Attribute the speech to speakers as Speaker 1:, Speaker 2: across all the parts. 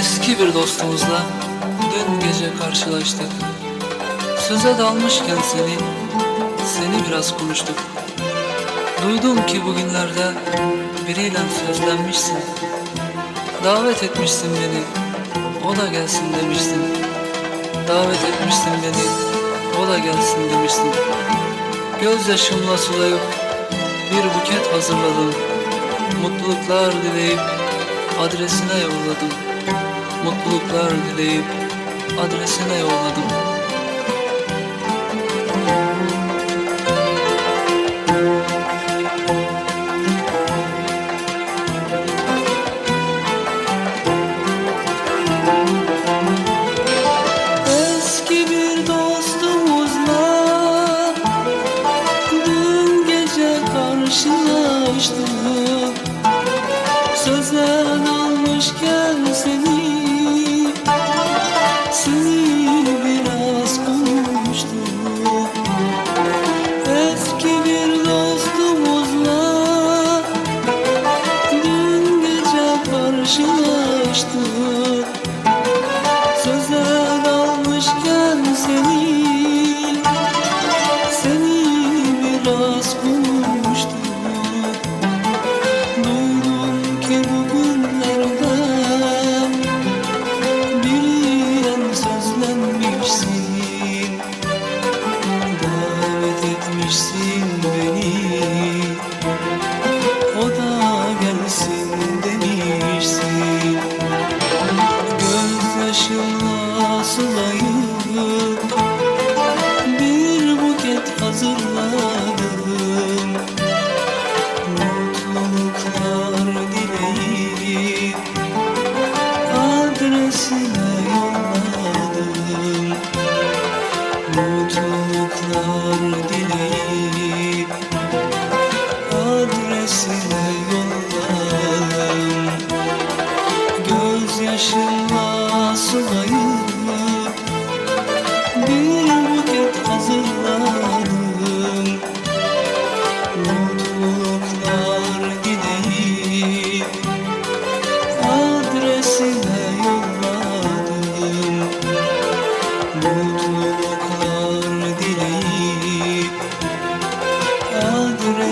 Speaker 1: bir dostumuzla dün gece karşılaştık. Söze dalmışken seni, seni biraz konuştuk. Duydum ki bugünlerde biriyle sözlenmişsin. Davet etmişsin beni, o da gelsin demiştin. Davet etmişsin beni, o da gelsin demiştin. Gözyaşımla sulayıp bir buket hazırladım. Mutluluklar dileyip adresine yolladım. Mutluluklar dileyip adresine yolladım. Biraz Mutluluklar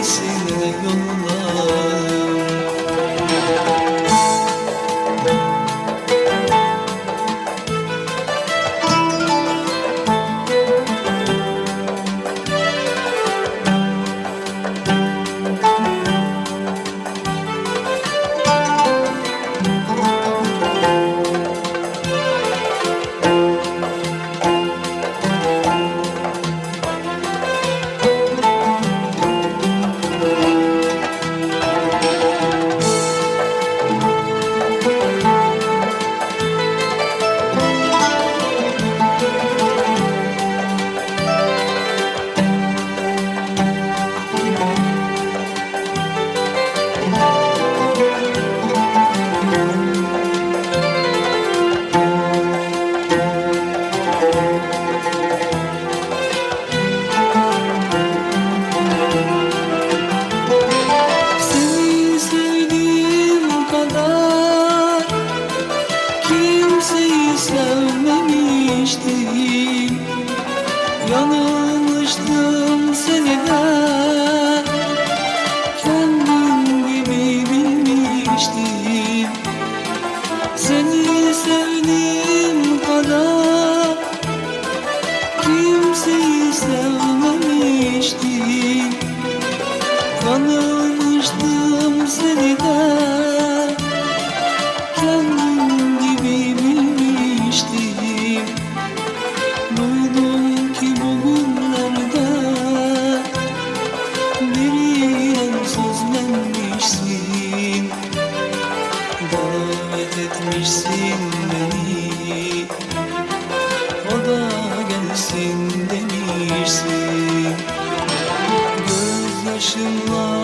Speaker 1: Adresine yolladım sevmemiştim Yanılmıştım seni de. Kendim gibi bilmiştim. Seni sevdiğim kadar Kimseyi sevmemiştim. Yanılmıştım seni 什么？